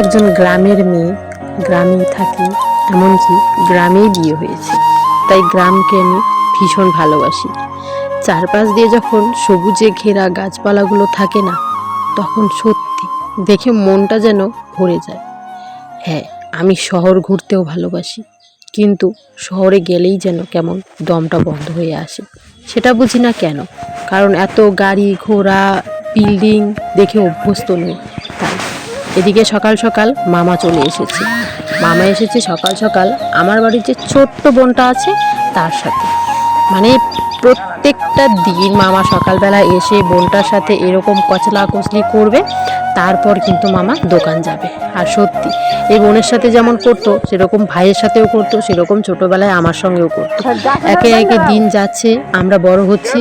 একজন গ্রামের মেয়ে, গ্রামেই থাকি, এমনকি গ্রামেই বিয়ে হয়েছে। তাই গ্রামকে আমি ভীষণ ভালোবাসি। চারপাশ দিয়ে যখন সবুজে ঘেরা গাছপালাগুলো থাকে না, তখন সত্যি দেখে মনটা যেন ভরে যায়। হ্যাঁ আমি শহর ঘুরতেও ভালোবাসি, কিন্তু শহরে গেলেই যেন কেমন দমটা বন্ধ হয়ে আসে, সেটা বুঝি না কেন? কারণ এত গাড়ি ঘোড়া, বিল্ডিং দেখে অভ্যস্ত নই, তাই। এদিকে সকাল সকাল মামা চলে এসেছে। মামা এসেছে সকাল সকাল আমার বাড়ির যে ছোট্ট বোনটা আছে, তার সাথে। মানে প্রত্যেকটা দিন মামা সকালবেলা এসে বোনটার সাথে এরকম কচলা কচলি করবে তারপর কিন্তু মামা দোকান যাবে। আর সত্যি এই বোনের সাথে যেমন করতো সেরকম ভাইয়ের সাথেও করতো সেরকম ছোটোবেলায় আমার সঙ্গেও করতো। একে একে দিন যাচ্ছে আমরা বড় হচ্ছি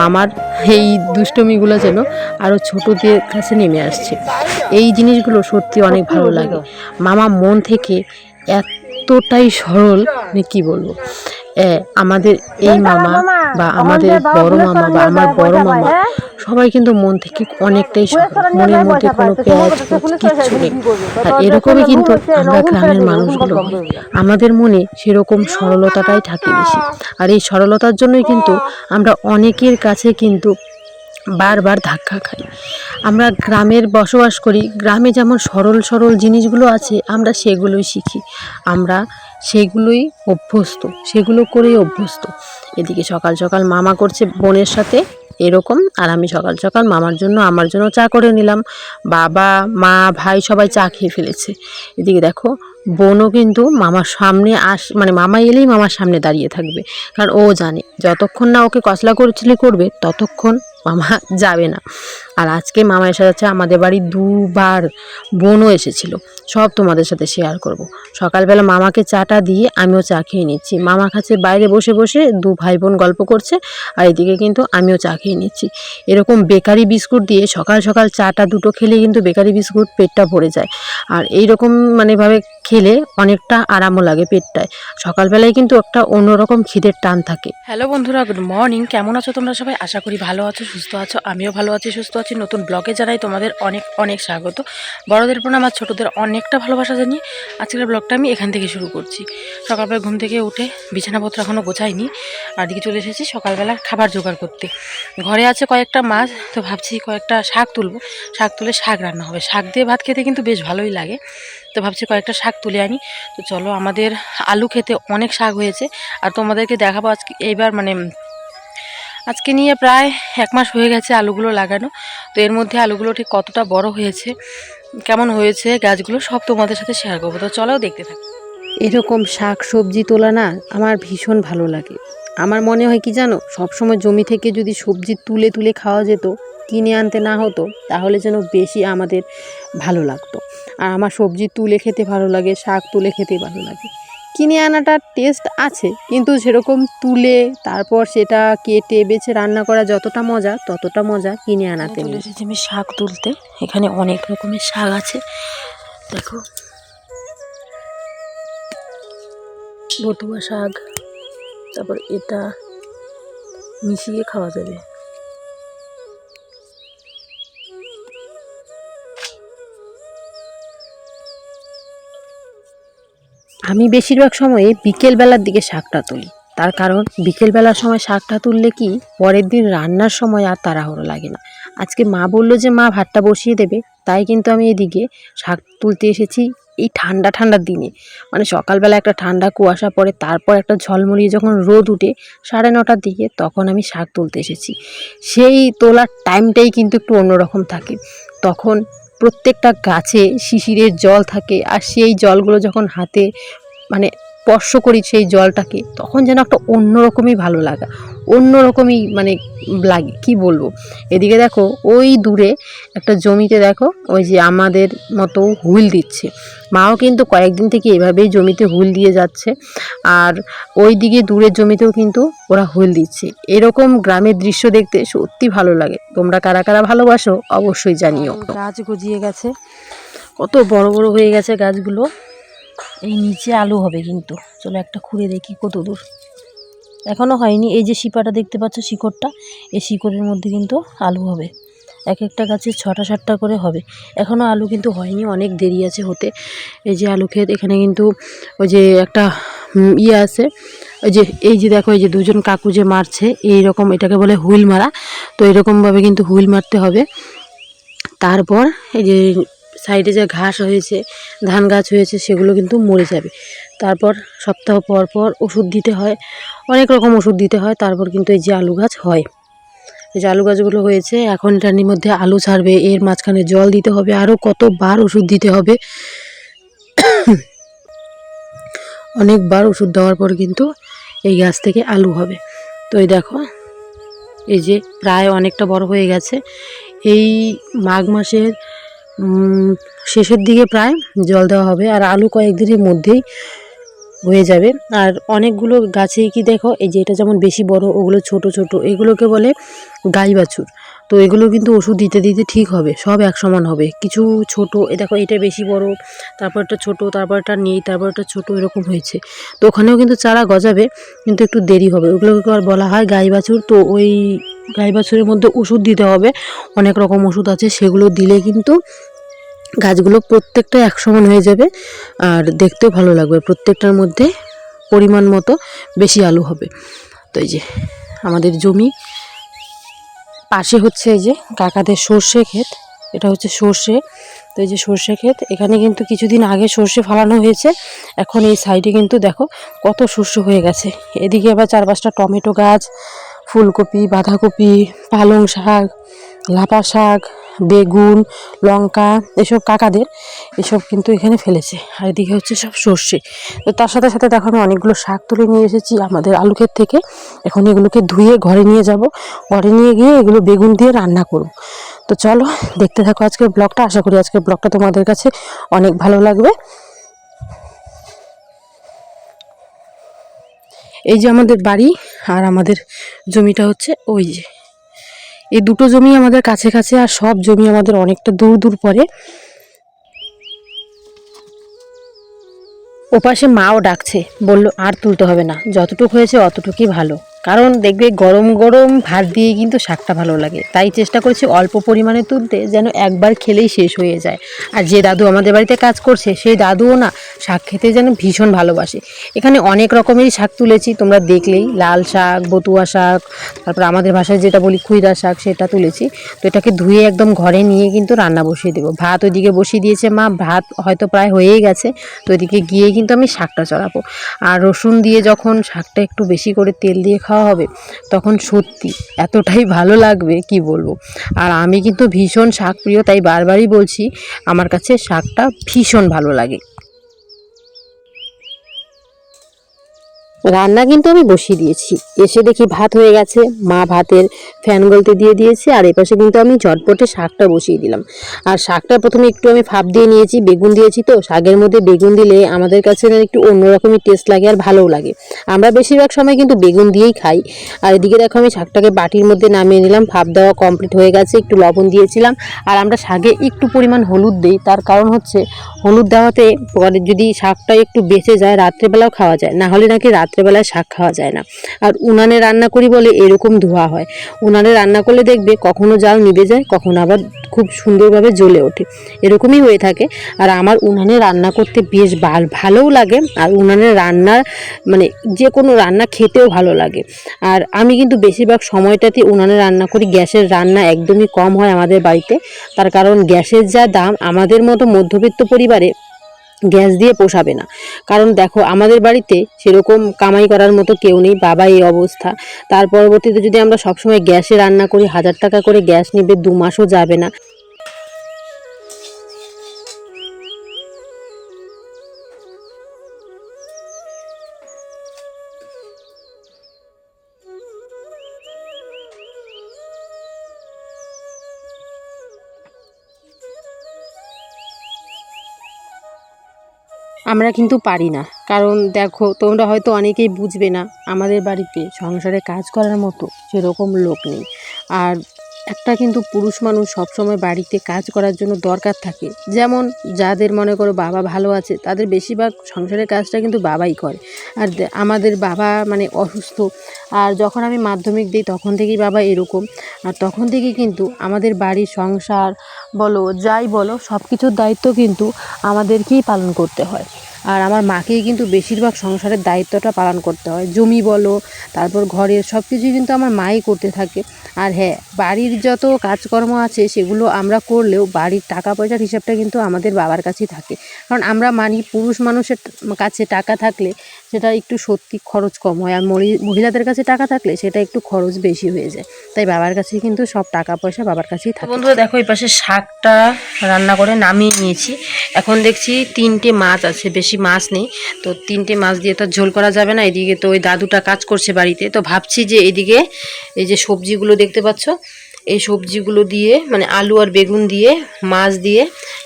মামার এই দুষ্টমিগুলো যেন আরও ছোটদের কাছে নেমে আসছে। এই জিনিসগুলো সত্যি অনেক ভালো লাগে। মামা মন থেকে এতটাই সরল মানে কি বলব? আমাদের এই মামা বা আমাদের বড় মামা বা আমার বড় মামা সবাই কিন্তু মন থেকে অনেকটাই মনের মধ্যে কোনো পেঁয়াজ কিচ্ছু নেই। আর এরকমই কিন্তু আমরা গ্রামের মানুষগুলো। আমাদের মনে সেরকম সরলতাটাই থাকে বেশি। আর এই সরলতার জন্যই কিন্তু আমরা অনেকের কাছে কিন্তু বারবার ধাক্কা খাই। আমরা গ্রামের বসবাস করি, গ্রামে যেমন সরল সরল জিনিসগুলো আছে, আমরা সেগুলোই শিখি। আমরা সেগুলোই অভ্যস্ত, সেগুলো করেই অভ্যস্ত। এদিকে সকাল সকাল মামা করছে বোনের সাথে এরকম, আর আমি সকাল সকাল মামার জন্য, আমার জন্য চা করে নিলাম। বাবা, মা, ভাই সবাই চা খেয়ে ফেলেছে। এদিকে দেখো, বোনও কিন্তু মামার সামনে আস মানে মামা এলেই মামার সামনে দাঁড়িয়ে থাকবে। কারণ ও জানে, যতক্ষণ না ওকে কসলা করছিলি করবে, ততক্ষণ মামা যাবে না। আর আজকে মামা এসে যাচ্ছে আমাদের বাড়ি দুবার বোনও এসেছিল। সব তোমাদের সাথে শেয়ার করব। সকালবেলা মামাকে চাটা দিয়ে আমিও চা খেয়ে নিচ্ছি। মামা খাচ্ছে বাইরে বসে বসে দু ভাই বোন গল্প করছে আর এদিকে কিন্তু আমিও চা খেয়ে নিচ্ছি। এরকম বেকারি বিস্কুট দিয়ে সকাল সকাল চাটা দুটো খেলে কিন্তু বেকারি বিস্কুট পেটটা ভরে যায়। আর এই রকম মানে ভাবে খেলে অনেকটা আরামও লাগে পেটটায়। সকালবেলায় কিন্তু একটা অন্যরকম খিদের টান থাকে। হ্যালো বন্ধুরা গুড মর্নিং কেমন আছো তোমরা সবাই? আশা করি ভালো আছো, সুস্থ আছো। আমিও ভালো আছি, সুস্থ আছি নতুন ব্লগে জানাই তোমাদের অনেক অনেক স্বাগত। বড়দের প্রণাম আর ছোটোদের অনেকটা ভালোবাসা জানিয়ে আজকের ব্লগটা আমি এখান থেকে শুরু করছি। সকালবেলা ঘুম থেকে উঠে বিছানাপত্র এখনও গোছাইনি, আর দিকে চলে এসেছি সকালবেলা খাবার জোগাড় করতে। ঘরে আছে কয়েকটা মাছ, তো ভাবছি কয়েকটা শাক তুলবো। শাক তুলে শাক রান্না হবে। শাক দিয়ে ভাত খেতে কিন্তু বেশ ভালোই লাগে, তো ভাবছি কয়েকটা শাক তুলে আনি। তো চলো আমাদের আলু খেতে অনেক শাক হয়েছে, আর তোমাদেরকে দেখাবো আজকে এইবার মানে আজকে নিয়ে প্রায় এক মাস হয়ে গেছে আলুগুলো লাগানো। তো এর মধ্যে আলুগুলো ঠিক কতটা বড় হয়েছে, কেমন হয়েছে, গাছগুলো সব তোমাদের সাথে শেয়ার করব। তো চলো দেখতে থাকো। এরকম শাক সবজি তোলা না আমার ভীষণ ভালো লাগে। আমার মনে হয় কি জানো, সবসময় জমি থেকে যদি সবজি তুলে তুলে খাওয়া যেত, কিনে আনতে না হতো, তাহলে যেন বেশি আমাদের ভালো লাগতো। আর আমার সবজি তুলে খেতে ভালো লাগে, শাক তুলে খেতে ভালো লাগে। কিনে আনাটার টেস্ট আছে কিন্তু সেরকম তুলে তারপর সেটা কেটে বেছে রান্না করা যতটা মজা ততটা মজা কিনে আনাতে চলে নেই। এসেছি আমি শাক তুলতে। এখানে অনেক রকমের শাক আছে। দেখো। বটুয়া শাক তারপর এটা মিশিয়ে খাওয়া যাবে। আমি বেশিরভাগ সময়ে বিকেলবেলার দিকে শাকটা তুলি। তার কারণ, বিকেলবেলার সময় শাকটা তুললে কি, পরের দিন রান্নার সময় আর তাড়াহুড়ো লাগে না। আজকে মা বলল যে, মা, ভাতটা বসিয়ে দেবে। তাই কিন্তু আমি এদিকে শাক তুলতে এসেছি এই ঠান্ডা ঠান্ডার দিনে। মানে সকালবেলা একটা ঠান্ডা কুয়াশা পড়ে, তারপর একটা ঝলমলিয়ে যখন রোদ উঠে সাড়ে নটার দিকে তখন আমি শাক তুলতে এসেছি। সেই তোলার টাইমটাই কিন্তু একটু অন্যরকম থাকে। তখন প্রত্যেকটা গাছে শিশিরের জল থাকে আর সেই জলগুলো যখন হাতে মানে স্পর্শ করি সেই জলটাকে, তখন যেন একটা অন্যরকমই ভালো লাগা, অন্যরকমই মানে লাগে, কি বলব? এদিকে দেখো, ওই দূরে একটা জমিতে দেখো, ওই যে আমাদের মতো হুইল দিচ্ছে। মাও কিন্তু কয়েকদিন থেকে এভাবেই জমিতে হুইল দিয়ে যাচ্ছে, আর ওই দিকে দূরের জমিতেও কিন্তু ওরা হুইল দিচ্ছে। এরকম গ্রামের দৃশ্য দেখতে সত্যি ভালো লাগে। তোমরা কারা কারা ভালোবাসো অবশ্যই জানিও। গাছ গজিয়ে গেছে, কত বড় বড় হয়ে গেছে গাছগুলো। এই নিচে আলু হবে কিন্তু। চলো একটা খুঁড়ে দেখি কত দূর এখনও হয়নি। এই যে শিপাটা দেখতে পাচ্ছ, শিকড়টা, এই শিকড়ের মধ্যে কিন্তু আলু হবে। এক একটা গাছে ছটা, সাতটা করে হবে। এখনও আলু কিন্তু হয়নি, অনেক দেরি আছে হতে। এই যে আলু ক্ষেত, এখানে কিন্তু ওই যে একটা ইয়ে আছে। ওই যে, এই যে দেখো, এই যে দুজন কাকু যে মারছে এই রকম এটাকে বলে হুইল মারা। তো এরকমভাবে কিন্তু হুইল মারতে হবে। তারপর এই যে সাইডে যে ঘাস হয়েছে, ধান গাছ হয়েছে, সেগুলো কিন্তু মরে যাবে। তারপর সপ্তাহ পর পর ওষুধ দিতে হয়। অনেক রকম ওষুধ দিতে হয়, তারপর কিন্তু এই যে আলু গাছ হয়। এই যে আলু গাছগুলো হয়েছে, এখন এটার মধ্যে আলু ছাড়বে, এর মাঝখানে জল দিতে হবে আরও কতবার ওষুধ দিতে হবে। অনেকবার ওষুধ দেওয়ার পর কিন্তু এই গাছ থেকে আলু হবে। তো এই দেখো, এই যে প্রায় অনেকটা বড় হয়ে গেছে। এই মাঘ মাসের শেষের দিকে প্রায় জল দেওয়া হবে আর আলু কয়েকদিনের মধ্যেই হয়ে যাবে। আর অনেকগুলো গাছে কি দেখো, এই যে এটা যেমন বেশি বড়, ওগুলো ছোট ছোট, এগুলোকে বলে গাই বাছুর। তো এগুলো কিন্তু ওষুধ দিতে দিতে ঠিক হবে, সব এক সমান হবে। কিছু ছোট এ দেখো এটা বেশি বড় তারপর একটা ছোট তারপর একটা নেই তারপর একটা ছোট, এরকম হয়েছে। তো ওখানেও কিন্তু চারা গজাবে, কিন্তু একটু দেরি হবে। ওগুলোকে আর বলা হয় গাই বাছুর। তো ওই গাই বাছুরের মধ্যে ওষুধ দিতে হবে। অনেক রকম ওষুধ আছে, সেগুলো দিলে কিন্তু গাছগুলো প্রত্যেকটা এক সমান হয়ে যাবে আর দেখতেও ভালো লাগবে। প্রত্যেকটার মধ্যে পরিমাণ মতো বেশি আলু হবে। তো এই যে আমাদের জমি, পাশে হচ্ছে এই যে কাকাদের সর্ষে ক্ষেত, এটা হচ্ছে সর্ষে। তো এই যে সর্ষে ক্ষেত, এখানে কিন্তু কিছুদিন আগে সর্ষে ফালানো হয়েছে। এখন এই সাইডে কিন্তু দেখো কত সর্ষে হয়ে গেছে। এদিকে আবার চার পাঁচটা টমেটো গাছ, ফুলকপি, বাঁধাকপি, পালং শাক, লাপা শাক বেগুন, লঙ্কা, এসব কাকাদের, এসব কিন্তু এখানে ফেলেছে। আর এদিকে হচ্ছে সব সর্ষে। তো তার সাথে সাথে দেখো আমি অনেকগুলো শাক তুলে নিয়ে এসেছি আমাদের আলু ক্ষেত থেকে। এখন এগুলোকে ধুয়ে ঘরে নিয়ে যাব। ঘরে নিয়ে গিয়ে এগুলো বেগুন দিয়ে রান্না করব। তো চলো দেখতে থাকো আজকের ব্লগটা। আশা করি আজকের ব্লগটা তোমাদের কাছে অনেক ভালো লাগবে। এই যে আমাদের বাড়ি আর আমাদের জমিটা হচ্ছে ওই যে। এই দুটো জমি আমাদের কাছে কাছে আর সব জমি আমাদের অনেকটা দূর দূর পরে। ওপাশে মাও ডাকছে, বলল, আর তুলতে হবে না, যতটুকু হয়েছে অতটুকুই ভালো। কারণ দেখবে গরম গরম ভাত দিয়ে কিন্তু শাকটা ভালো লাগে। তাই চেষ্টা করছি অল্প পরিমাণে তুলতে যেন একবার খেলেই শেষ হয়ে যায়। আর যে দাদু আমাদের বাড়িতে কাজ করছে, সেই দাদুও না শাক খেতে যেন ভীষণ ভালোবাসে। এখানে অনেক রকমেরই শাক তুলেছি, তোমরা দেখলেই। লাল শাক, বতুয়া শাক, তারপর আমাদের ভাষায় যেটা বলি খুইরা শাক, সেটা তুলেছি। তো এটাকে ধুয়ে একদম ঘরে নিয়ে কিন্তু রান্না বসিয়ে দেবো। ভাত ওইদিকে বসিয়ে দিয়েছে মা, ভাত হয়তো প্রায় হয়েই গেছে। তো ওইদিকে গিয়ে কিন্তু আমি শাকটা চড়াবো। আর রসুন দিয়ে যখন শাকটা একটু বেশি করে তেল দিয়ে খাওয়া হবে, তখন সত্যি এতটাই ভালো লাগবে, কি বলব? আর আমি কিন্তু ভীষণ শাক প্রিয় তাই বারবারই বলছি, আমার কাছে শাকটা ভীষণ ভালো লাগে। রান্না কিন্তু আমি বসিয়ে দিয়েছি। এসে দেখি ভাত হয়ে গেছে। মা ভাতের ফ্যান গলতে দিয়ে দিয়েছে আর এপাশে কিন্তু আমি ঝটপটে শাকটা বসিয়ে দিলাম। আর শাকটা প্রথমে একটু আমি ফাপ দিয়ে নিয়েছি, বেগুন দিয়েছি তো। শাকের মধ্যে বেগুন দিলে আমাদের কাছে একটু অন্যরকমই টেস্ট লাগে আর ভালোও লাগে। আমরা বেশিরভাগ সময় কিন্তু বেগুন দিয়েই খাই। আর এদিকে দেখো আমি শাকটাকে বাটির মধ্যে নামিয়ে নিলাম। ভাপ দেওয়া কমপ্লিট হয়ে গেছে। একটু লবণ দিয়েছিলাম। আর আমরা শাকে একটু পরিমাণ হলুদ দিই। তার কারণ হচ্ছে হলুদ দেওয়াতে পরে যদি শাকটা একটু বেঁচে যায়, রাত্রেবেলাও খাওয়া যায়। না হলে নাকি রাত্রেবেলায় শাক খাওয়া যায় না। আর উনানে রান্না করি বলে এরকম ধোয়া হয়। উনানে রান্না করলে দেখবে কখনো জাল নিভে যায়, কখনো আবার খুব সুন্দরভাবে জ্বলে ওঠে। এরকমই হয়ে থাকে। আর আমার উনানে রান্না করতে বেশ ভাল- ভালোও লাগে। আর উনানে রান্নার মানে যে কোনো রান্না খেতেও ভালো লাগে। আর আমি কিন্তু বেশিরভাগ সময়টাতে উনানে রান্না করি। গ্যাসের রান্না একদমই কম হয় আমাদের বাড়িতে। তার কারণ গ্যাসের যা দাম, আমাদের মতো মধ্যবিত্ত পরিবারে গ্যাস দিয়ে পোষাবে না। কারণ দেখো, আমাদের বাড়িতে সেরকম কামাই করার মতো কেউ নেই, বাবা এই অবস্থা। তার পরবর্তীতে যদি আমরা সবসময় গ্যাসে রান্না করি, হাজার টাকা করে গ্যাস নেবে, দু মাসও যাবে না। আমরা কিন্তু পারি না। কারণ দেখো, তোমরা হয়তো অনেকেই বুঝবে না, আমাদের বাড়িতে সংসারে কাজ করার মতো সেরকম লোক নেই। আর একটা কিন্তু পুরুষ মানুষ সবসময় বাড়িতে কাজ করার জন্য দরকার থাকে। যেমন যাদের মনে করো বাবা ভালো আছে, তাদের বেশিরভাগ সংসারের কাজটা কিন্তু বাবাই করে। আর আমাদের বাবা মানে অসুস্থ, আর যখন আমি মাধ্যমিক দিই তখন থেকেই বাবা এরকম। আর তখন থেকেই কিন্তু আমাদের বাড়ির সংসার বলো, যাই বলো সব কিছুর দায়িত্ব কিন্তু আমাদেরকেই পালন করতে হয়। আর আমার মাকেই কিন্তু বেশিরভাগ সংসারের দায়িত্বটা পালন করতে হয়। জমি বলো, তারপর ঘরের সব কিছুই কিন্তু আমার মাই করতে থাকে। আর হ্যাঁ বাড়ির যত কাজকর্ম আছে, সেগুলো আমরা করলেও বাড়ির টাকা পয়সার হিসাবটা কিন্তু আমাদের বাবার কাছেই থাকে। কারণ আমরা মানি পুরুষ মানুষের কাছে টাকা থাকলে সেটা একটু সত্যি খরচ কম হয়। আর মহিলাদের কাছে টাকা থাকলে সেটা একটু খরচ বেশি হয়ে যায়। তাই বাবার কাছেই কিন্তু সব টাকা পয়সা বাবার কাছেই থাকে। বন্ধুরা, দেখো, এই পাশে শাকটা রান্না করে নামিয়ে নিয়েছি। এখন দেখছি তিনটে মাছ আছে, বেশি মাছ নেই। তো তিনটে মাছ দিয়ে তো ঝোল করা যাবে না। এদিকে তো ওই দাদুটা কাজ করছে বাড়িতে। তো ভাবছি যে এদিকে এই যে সবজিগুলো দেখতে পাচ্ছ, এই সবজিগুলো দিয়ে মানে আলু আর বেগুন দিয়ে, মাছ দিয়ে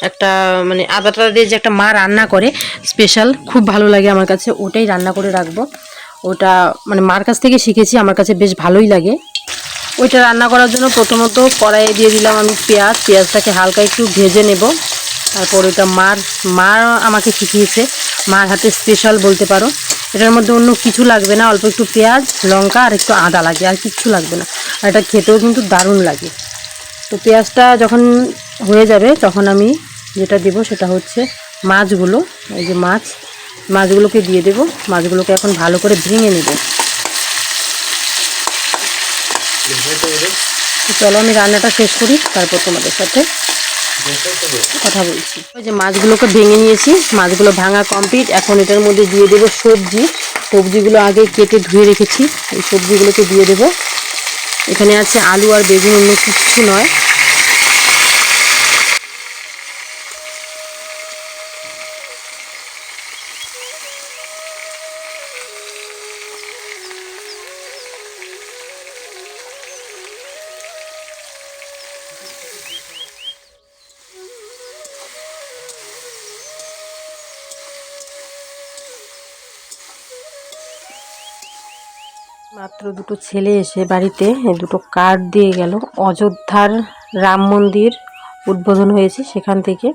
একটা মানে আদাটা দিয়ে যে একটা মা রান্না করে, স্পেশাল, খুব ভালো লাগে আমার কাছে। ওটাই রান্না করে রাখব। ওটা মানে মার কাছ থেকে শিখেছি, আমার কাছে বেশ ভালোই লাগে। ওইটা রান্না করার জন্য প্রথমত কড়াইয়ে দিয়ে দিলাম আমি পেঁয়াজ। পেঁয়াজটাকে হালকা একটু ভেজে নেব। তারপর ওটা মার মা আমাকে শিখিয়েছে। মার হাতে স্পেশাল বলতে পারো। এটার মধ্যে অন্য কিছু লাগবে না, অল্প একটু পেঁয়াজ, লঙ্কা আর একটু আদা লাগে, আর কিচ্ছু লাগবে না। আর এটা খেতেও কিন্তু দারুণ লাগে। তো পেঁয়াজটা যখন হয়ে যাবে, তখন আমি যেটা দেব সেটা হচ্ছে মাছগুলো, এই যে মাছ। মাছগুলোকে দিয়ে দেব। মাছগুলোকে এখন ভালো করে ভেঙে নেব। চলো আমি রান্নাটা শেষ করি, তারপর তোমাদের সাথে কথা বলছি। ওই যে মাছগুলোকে ভেঙে নিয়েছি, মাছগুলো ভাঙা কমপ্লিট এখন এটার মধ্যে দিয়ে দেবো সবজি। সবজিগুলো আগে কেটে ধুয়ে রেখেছি। এই সবজিগুলোকে দিয়ে দেবো। এখানে আছে আলু আর বেগুন অন্য কিছু নয়। মাত্র দুটো ছেলে এসে বাড়িতে দুটো কার্ড দিয়ে গেল। অযোধ্যার রাম মন্দির উদ্বোধন হয়েছে সেখান থেকে।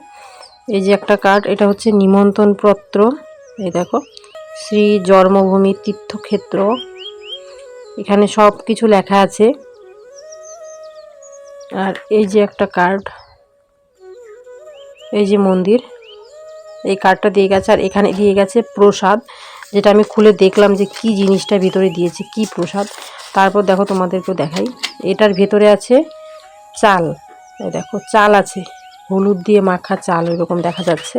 এই যে একটা কার্ড, এটা হচ্ছে নিমন্ত্রণ পত্র। এই দেখো, শ্রী জন্মভূমি তীর্থক্ষেত্র। এখানে সব কিছু লেখা আছে। আর এই যে একটা কার্ড, এই যে মন্দির, এই কার্ডটা দিয়ে গেছে। আর এখানে দিয়ে গেছে প্রসাদ। যেটা আমি খুলে দেখলাম যে কি জিনিসটা ভিতরে দিয়েছে, কি প্রসাদ। তারপর দেখো তোমাদেরকেও দেখাই। এটার ভেতরে আছে চাল। দেখো, চাল আছে। হলুদ দিয়ে মাখা চাল এরকম দেখা যাচ্ছে।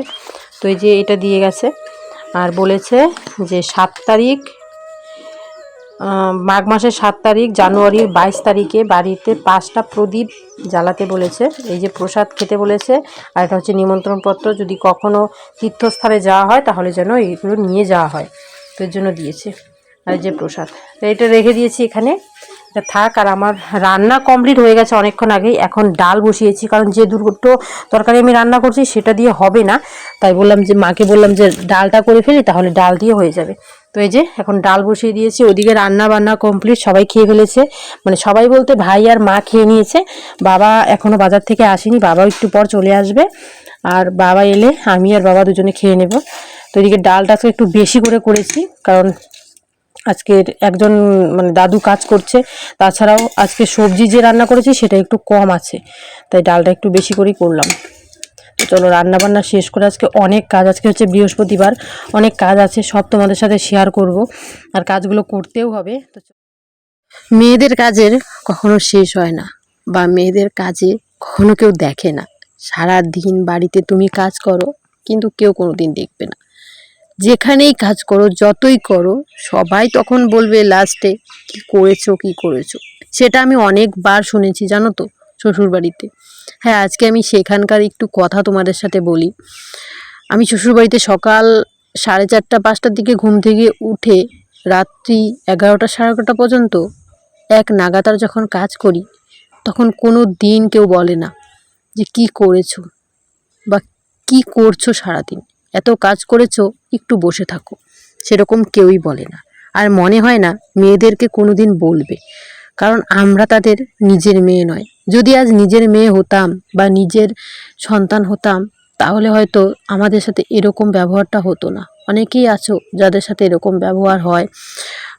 তো এই যে এটা দিয়ে গেছে। আর বলেছে যে সাত তারিখ মাঘ মাসের সাত তারিখ জানুয়ারির বাইশ তারিখে বাড়িতে পাঁচটা প্রদীপ জ্বালাতে বলেছে। এই যে প্রসাদ খেতে বলেছে, আর এটা হচ্ছে নিমন্ত্রণপত্র। যদি কখনো তীর্থস্থানে যাওয়া হয়, তাহলে যেন এইগুলো নিয়ে যাওয়া হয়। তো এর জন্য দিয়েছে। আর যে প্রসাদ, তো এটা রেখে দিয়েছি এখানে। এটা থাক, আর আমার রান্না কমপ্লিট হয়ে গেছে অনেকক্ষণ আগেই। এখন ডাল বসিয়েছি, কারণ যে দুটো তরকারি আমি রান্না করছি, সেটা দিয়ে হবে না। তাই বললাম যে, মাকে বললাম যে, ডালটা করে ফেলি, তাহলে ডাল দিয়ে হয়ে যাবে। তো এই যে এখন ডাল বসিয়ে দিয়েছি, ওদিকে রান্না বান্না কমপ্লিট সবাই খেয়ে ফেলেছে। মানে সবাই বলতে ভাই আর মা খেয়ে নিয়েছে। বাবা এখনও বাজার থেকে আসেনি, বাবাও একটু পর চলে আসবে। আর বাবা এলে আমি আর বাবা দুজনে খেয়ে নেব। তো এদিকে ডালটা আজকে একটু বেশি করে করেছি, কারণ আজকের একজন মানে দাদু কাজ করছে। তাছাড়াও আজকে সবজি যে রান্না করেছি, সেটা একটু কম আছে। তাই ডালটা একটু বেশি করেই করলাম। চলো রান্না বান্না শেষ করে আজকে অনেক কাজ, আজকে হচ্ছে বৃহস্পতিবার, অনেক কাজ আছে, সব তোমাদের সাথে শেয়ার করব, আর কাজগুলো করতেও হবে। তো মেয়েদের কাজের কখনো শেষ হয় না, বা মেয়েদের কাজে কখনো কেউ দেখে না। সারা দিন বাড়িতে তুমি কাজ করো, কিন্তু কেউ কোনো দিন দেখবে না। যেখানেই কাজ করো, যতই করো, সবাই তখন বলবে, লাস্টে কি করেছ কি করেছ? সেটা আমি অনেকবার শুনেছি, জানো তো? শ্বশুর বাড়িতে হ্যাঁ আজকে আমি সেখানকার একটু কথা তোমাদের সাথে বলি। আমি শ্বশুরবাড়িতে সকাল সাড়ে চারটা, পাঁচটার দিকে ঘুম থেকে উঠে রাত্রি এগারোটা, সাড়ে এগারোটা পর্যন্ত এক নাগাতার যখন কাজ করি, তখন কোনো দিন কেউ বলে না যে, কি করেছ বা কি করছ সারাদিন? এত কাজ করেছ, একটু বসে থাকো। সেরকম কেউই বলে না। আর মনে হয় না, মেয়েদেরকে কোনো দিন বলবে। কারণ আমরা তাদের নিজের মেয়ে নয়। যদি আজ নিজের মেয়ে হতাম বা নিজের সন্তান হতাম, তাহলে হয়তো আমাদের সাথে এরকম ব্যবহারটা হতো না। অনেকেই আছো যাদের সাথে এরকম ব্যবহার হয়।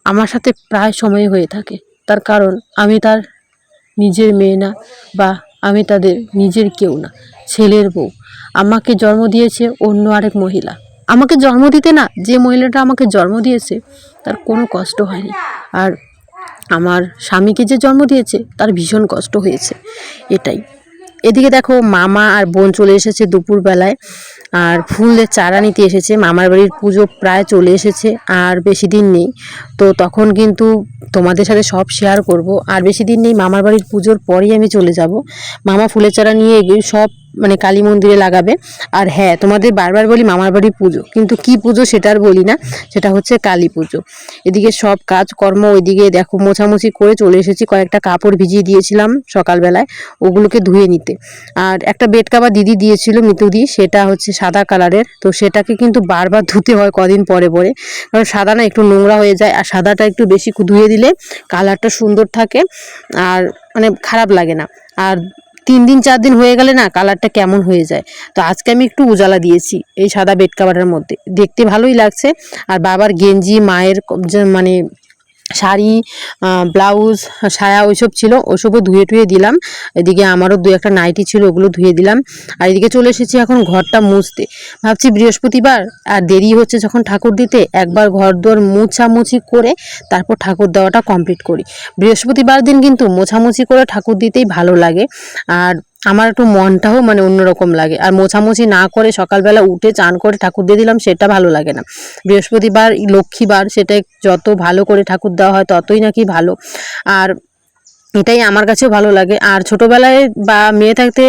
আমার সাথে প্রায় সময় হয়ে থাকে। তার কারণ আমি তার নিজের মেয়ে না বা আমি তাদের নিজের কেউ না, ছেলের বউ। আমাকে জন্ম দিয়েছে অন্য আরেক মহিলা। আমাকে জন্ম দিতে না, যে মহিলাটা আমাকে জন্ম দিয়েছে, তার কোনো কষ্ট হয়নি। আর আমার স্বামীকে যে জন্ম দিয়েছে, তার ভীষণ কষ্ট হয়েছে। এটাই। এদিকে দেখো, মামা আর বোন চলে এসেছে দুপুরবেলায়। আর ফুলের চারা নিতে এসেছে। মামার বাড়ির পুজো প্রায় চলে এসেছে, আর বেশি দিন নেই। তো তখন কিন্তু তোমাদের সাথে সব শেয়ার করব। আর বেশি দিন নেই, মামার বাড়ির পুজোর পরেই আমি চলে যাব। মামা ফুলের চারা নিয়ে সব মানে কালী মন্দিরে লাগাবে। আর হ্যাঁ তোমাদের বারবার বলি মামার বাড়ি পুজো। কিন্তু কি পুজো সেটা আর বলি না, সেটা হচ্ছে কালী পুজো। এদিকে সব কাজকর্ম ওইদিকে দেখো মোছামুছি করে চলে এসেছি, কয়েকটা কাপড় ভিজিয়ে দিয়েছিলাম সকালবেলায় ওগুলোকে ধুয়ে নিতে। আর একটা বেড কাবার দিদি দিয়েছিল মিতুদি সেটা হচ্ছে সাদা কালারের। তো সেটাকে কিন্তু বারবার ধুতে হয় কদিন পরে পরে। কারণ সাদা না একটু নোংরা হয়ে যায়, আর সাদাটা একটু বেশি ধুয়ে দিলে কালারটা সুন্দর থাকে, আর মানে খারাপ লাগে না। আর তিন দিন, চার দিন হয়ে গেলে না কালারটা কেমন হয়ে যায়। তো আজকে আমি একটু উজালা দিয়েছি এই সাদা বেড কাভারের মধ্যে। দেখতে ভালোই লাগছে। আর বাবার গেঞ্জি, মায়ের মানে শাড়ি ব্লাউজ, সায়া ওইসব ছিল ওসবও ধুয়ে টুয়ে দিলাম। এদিকে আমারও দু একটা নাইটি ছিল, ওগুলো ধুয়ে দিলাম। আর এদিকে চলে এসেছি এখন ঘরটা মুছতে। ভাবছি বৃহস্পতিবার, আর দেরি হচ্ছে যখন ঠাকুর দিতে, একবার ঘর দোর মুছামুছি করে তারপর ঠাকুর দেওয়াটা কমপ্লিট করি। বৃহস্পতিবার দিন কিন্তু মোছামুছি করে ঠাকুর দিতেই ভালো লাগে। আর আমার একটু মনটাও মানে অন্যরকম লাগে। আর মোছামুছি না করে সকালবেলা উঠে চান করে ঠাকুর দিয়ে দিলাম, সেটা ভালো লাগে না। বৃহস্পতিবার, লক্ষ্মীবার, সেটা যত ভালো করে ঠাকুর দেওয়া হয় ততই নাকি ভালো। আর এটাই আমার কাছেও ভালো লাগে। আর ছোটোবেলায় বা মেয়ে থাকতে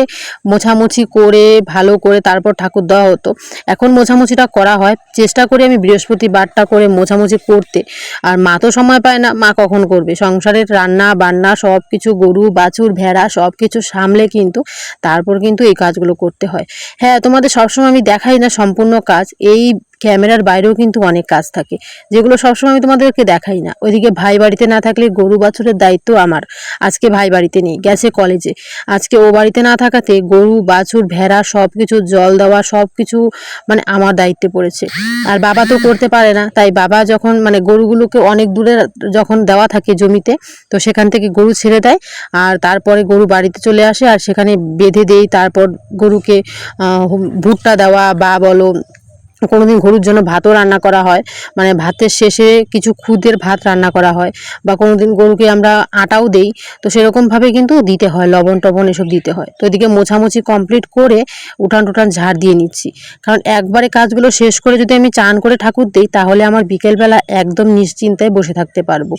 মোছামুছি করে, ভালো করে তারপর ঠাকুর দেওয়া হতো। এখন মোছামুছিটা করা হয়। চেষ্টা করি আমি বৃহস্পতিবারটা করে মোছামুছি করতে। আর মা তো সময় পায় না, মা কখন করবে? সংসারের রান্না, বান্না সব কিছু গরু, বাছুর, ভেড়া সব কিছু সামলে কিন্তু তারপর কিন্তু এই কাজগুলো করতে হয়। হ্যাঁ তোমাদের সবসময় আমি দেখাই না সম্পূর্ণ কাজ। এই ক্যামেরার বাইরেও কিন্তু অনেক কাজ থাকে, যেগুলো সবসময় আমি তোমাদেরকে দেখাই না। ওইদিকে ভাই বাড়িতে না থাকলে গরু বাছুরের দায়িত্ব আমার, আজকে ভাই বাড়িতে নেই, গেছে কলেজে। আজকে ও বাড়িতে না থাকাতে গরু, বাছুর, ভেড়া সব কিছু জল দেওয়া সব কিছু মানে আমার দায়িত্বে পড়েছে। আর বাবা তো করতে পারে না, তাই বাবা যখন মানে গরুগুলোকে অনেক দূরে যখন দেওয়া থাকে জমিতে, তো সেখান থেকে গরু ছেড়ে দেয়, আর তারপরে গরু বাড়িতে চলে আসে, আর সেখানে বেঁধে দেই তারপর গরুকে ভুট্টা দেওয়া বা বলো কোনোদিন গরুর জন্য ভাতও রান্না করা হয়। মানে ভাতের শেষে কিছু খুদের ভাত রান্না করা হয় বা কোনোদিন গরুকে আমরা আটাও দেই, তো সেরকমভাবে কিন্তু দিতে হয়, লবণ টবণ এসব দিতে হয়। তো এদিকে মোছামুছি কমপ্লিট করে উঠান টুঠান ঝাড় দিয়ে নিচ্ছি। কারণ একবারে কাজগুলো শেষ করে যদি আমি চান করে ঠাকুর দিই, তাহলে আমার বিকেলবেলা একদম নিশ্চিন্তায় বসে থাকতে পারব।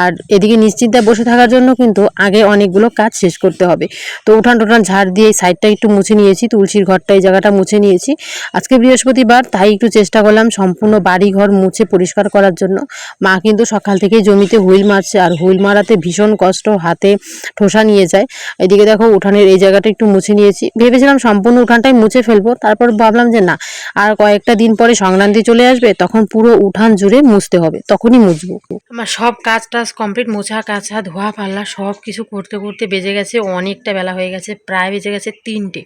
আর এদিকে নিশ্চিন্তায় বসে থাকার জন্য কিন্তু আগে অনেকগুলো কাজ শেষ করতে হবে। তো উঠান টুঠান ঝাড় দিয়ে সাইডটা একটু মুছে নিয়েছি, তুলসীর ঘরটা এই জায়গাটা মুছে নিয়েছি। আজকে বৃহস্পতিবার, তাই একটু চেষ্টা করলাম সম্পূর্ণ বাড়ি ঘর মুছে পরিষ্কার করার জন্য। মা কিন্তু সকাল থেকেই জমিতে হুইল মারছে আর হুইল মারাতে ভীষণ কষ্ট হাতে ঠোসা নিয়ে যায়। এদিকে দেখো উঠানের এই জায়গাটা একটু মুছে নিয়েছি। ভেবেছিলাম সম্পূর্ণ উঠানটাই মুছে ফেলব, তারপর ভাবলাম যে না, আর কয়েকটা দিন পরে সংক্রান্তি চলে আসবে, তখন পুরো উঠান জুড়ে মুছতে হবে, তখনই মুছবো। আমার সব কাজ টাজ কমপ্লিট মোছা কাছা ধোয়া, পাল্লা সব কিছু করতে করতে বেজে গেছে, অনেকটা বেলা হয়ে গেছে, প্রায় বেজে গেছে তিনটে।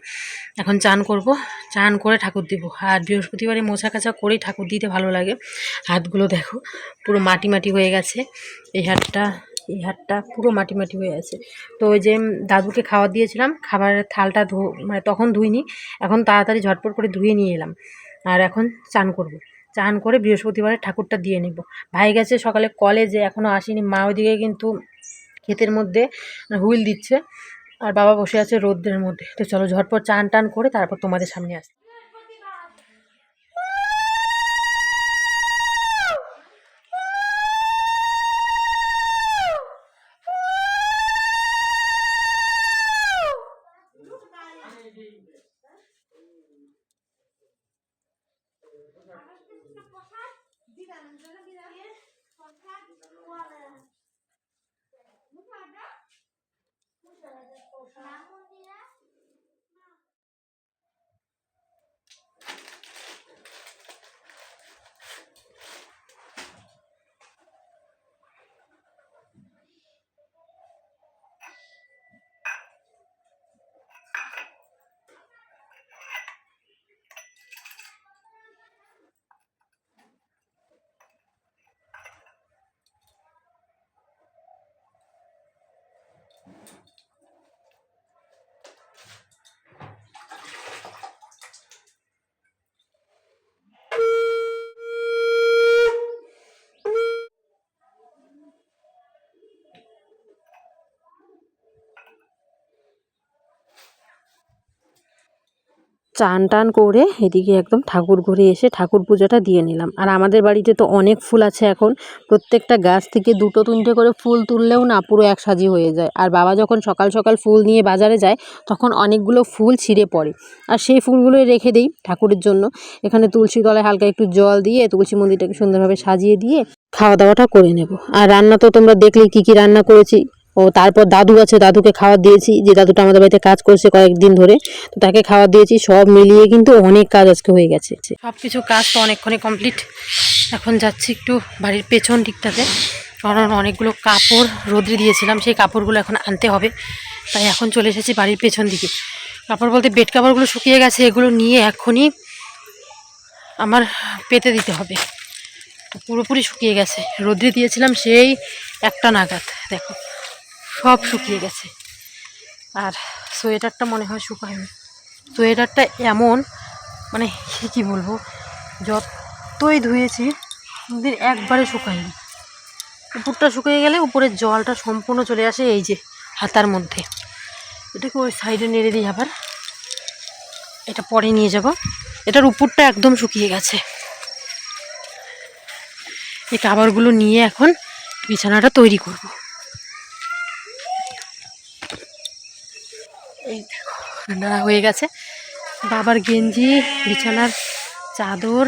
এখন চান করব, চান করে ঠাকুর দিব, আর বৃহস্পতিবারে মোছা কাছা করেই ঠাকুর দিতে ভালো লাগে। হাতগুলো দেখো, পুরো মাটি মাটি হয়ে গেছে। এই হাতটা এই হাতটা পুরো মাটি মাটি হয়ে আছে তো ওই যে দাদুকে খাবার দিয়েছিলাম, খাবারের থালটা ধো মানে তখন ধুইনি, এখন তাড়াতাড়ি ঝটপট করে ধুয়ে নিয়ে এলাম। আর এখন চান করব। চান করে বৃহস্পতিবারে ঠাকুরটা দিয়ে নেব। ভাই গেছে সকালে কলেজে এখনও আসেনি। মা ওইদিকে কিন্তু ক্ষেতের মধ্যে হুইল দিচ্ছে। আর বাবা বসে আছে রোদ্রের মধ্যে। তো চলো ঝটপট চান টান করে তারপর তোমাদের সামনে আসি Vamos. চান টান করে এদিকে একদম ঠাকুর ঘরে এসে ঠাকুর পূজাটা দিয়ে নিলাম। আর আমাদের বাড়িতে তো অনেক ফুল আছে এখন। প্রত্যেকটা গাছ থেকে দুটো তিনটে করে ফুল তুললেও না পুরো এক সাজি হয়ে যায়। আর বাবা যখন সকাল সকাল ফুল নিয়ে বাজারে যায়, তখন অনেকগুলো ফুল ছিঁড়ে পড়ে। আর সেই ফুলগুলোই রেখে দিই ঠাকুরের জন্য। এখানে তুলসী তলায় হালকা একটু জল দিয়ে তুলসী মন্দিরটাকে সুন্দরভাবে সাজিয়ে দিয়ে খাওয়া দাওয়াটা করে নেব। আর রান্না তো তোমরা দেখলেই কী কী রান্না করেছি। ও তারপর দাদু আছে, দাদুকে খাবার দিয়েছি। যে দাদুটা আমাদের বাড়িতে কাজ করছে কয়েকদিন ধরে, তো তাকে খাবার দিয়েছি। সব মিলিয়ে কিন্তু অনেক কাজ আজকে হয়ে গেছে। সব কিছু কাজ তো অনেকক্ষণে কমপ্লিট এখন যাচ্ছি একটু বাড়ির পেছন দিকটাতে। কারণ অনেকগুলো কাপড় রোদ্রে দিয়েছিলাম, সেই কাপড়গুলো এখন আনতে হবে। তাই এখন চলে এসেছি বাড়ির পেছন দিকে। কাপড় বলতে বেড কাপড়গুলো শুকিয়ে গেছে, এগুলো নিয়ে এখনই আমার পেতে দিতে হবে। পুরোপুরি শুকিয়ে গেছে। রোদ্রে দিয়েছিলাম সেই একটা নাগাদ, দেখো। সব শুকিয়ে গেছে। আর সোয়েটারটা মনে হয় শুকায়নি। সোয়েটারটা এমন মানে কী বলব, যতই ধুয়েছি কোনোদিন একবারে শুকায়নি। উপরটা শুকিয়ে গেলে উপরের জলটা সম্পূর্ণ চলে আসে এই যে হাতার মধ্যে। এটাকে ওই সাইডে নেড়ে দিই আবার। এটা পরে নিয়ে যাব। এটার উপরটা একদম শুকিয়ে গেছে। এই কাবারগুলো নিয়ে এখন বিছানাটা তৈরি করব এই দেখো রান্না হয়ে গেছে। বাবার গেঞ্জি, বিছানার চাদর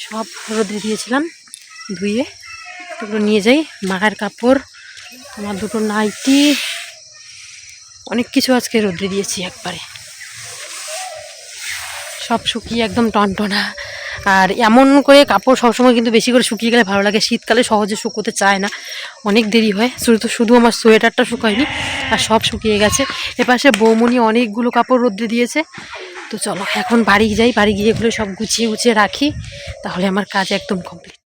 সব রোদে দিয়েছিলাম, ধুয়ে দুটো নিয়ে যাই। মায়ের কাপড়, আমার দুটো নাইটি, অনেক কিছু আজকে রোদ্রে দিয়েছি একবারে। সব শুকিয়ে একদম টনটনা। আর এমন করে কাপড় সবসময় কিন্তু বেশি করে শুকিয়ে গেলে ভালো লাগে। শীতকালে সহজে শুকোতে চায় না, অনেক দেরি হয়। শুধু শুধু আমার সোয়েটারটা শুকায়নি, আর সব শুকিয়ে গেছে। এপাশে বৌমনি অনেকগুলো কাপড় রোদ্রে দিয়েছে। তো চলো, এখন বাড়ি যাই, বাড়ি গিয়ে এগুলো সব গুছিয়ে গুছিয়ে রাখি। তাহলে আমার কাজ একদম কমপ্লিট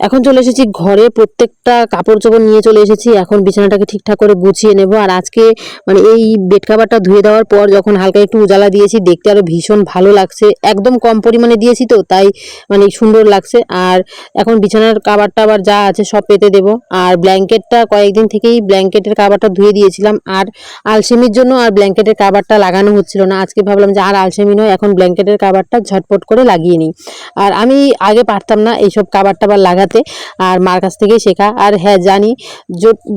এখন চলে এসেছি ঘরে, প্রত্যেকটা কাপড় চোপড় নিয়ে চলে এসেছি। এখন বিছানাটাকে ঠিকঠাক করে গুছিয়ে নেব। আর আজকে মানে এই বেড কাভারটা ধুয়ে দেওয়ার পর যখন হালকা একটু উজালা দিয়েছি, দেখতে আরও ভীষণ ভালো লাগছে। একদম কম পরিমাণে দিয়েছি তো, তাই মানে সুন্দর লাগছে। আর এখন বিছানার কাভারটা আবার যা আছে সব পেতে দেবো। আর ব্ল্যাঙ্কেটটা কয়েকদিন থেকেই ব্ল্যাঙ্কেটের কাভারটা ধুয়ে দিয়েছিলাম। আর আলসেমির জন্য আর ব্ল্যাঙ্কেটের কাভারটা লাগানো হচ্ছিল না। আজকে ভাবলাম যে আর আলসেমি নয়, এখন ব্ল্যাঙ্কেটের কাভারটা ঝটপট করে লাগিয়ে নিই। আর আমি আগে পারতাম না এইসব কাভার টাবার লাগাতে আর মার কাছ থেকেই শেখা। আর হ্যাঁ জানি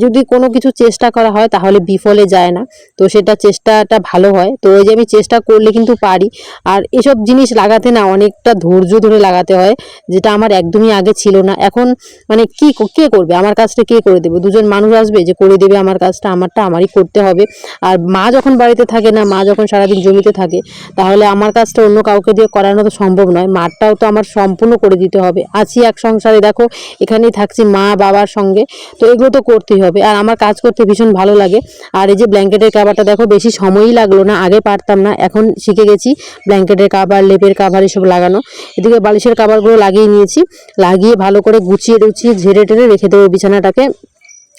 যদি কোনো কিছু চেষ্টা করা হয় তাহলে বিফলে যায় না। তো সেটা চেষ্টাটা ভালো হয়। তো ওই যে আমি চেষ্টা করলে কিন্তু পারি। আর এসব জিনিস লাগাতে না অনেকটা ধৈর্য ধরে লাগাতে হয়, যেটা আমার একদমই আগে ছিল না। এখন মানে কি, কে করবে? আমার কাজটা কে করে দেবে? দুজন মানুষ আসবে যে করে দেবে আমার কাজটা, আমারটা আমারই করতে হবে। আর মা যখন বাড়িতে থাকে না, মা যখন সারাদিন জমিতে থাকে, তাহলে আমার কাজটা অন্য কাউকে দিয়ে করানো তো সম্ভব নয়। মারটাও তো আমার সম্পূর্ণ করে দিতে হবে। আছি এক সংসারে, দেখো এখানেই থাকছি মা, বাবার সঙ্গে। তো এগুলো তো করতেই হবে। আর আমার কাজ করতে ভীষণ ভালো লাগে। আর এই যে ব্ল্যাঙ্কেটের কাভারটা দেখো, বেশি সময়ই লাগল না, আগে পারতাম না। এখন শিখে গেছি ব্ল্যাঙ্কেটের কাভার লেপের কাভার এসব লাগানো। এদিকে বালিশের কাভারগুলো লাগিয়ে নিয়েছি। লাগিয়ে ভালো করে গুছিয়ে টুছিয়ে ঝেড়ে টেড়ে রেখে দেবো বিছানাটাকে।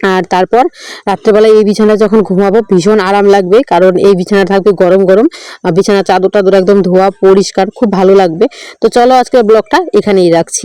আর তারপর রাত্রেবেলা এই বিছানা যখন ঘুমাবো, ভীষণ আরাম লাগবে। কারণ এই বিছানা থাকবে গরম গরম। আর বিছানা চাদর টাদর একদম ধোয়া, পরিষ্কার, খুব ভালো লাগবে। তো চলো আজকের ব্লগটা এখানেই রাখছি।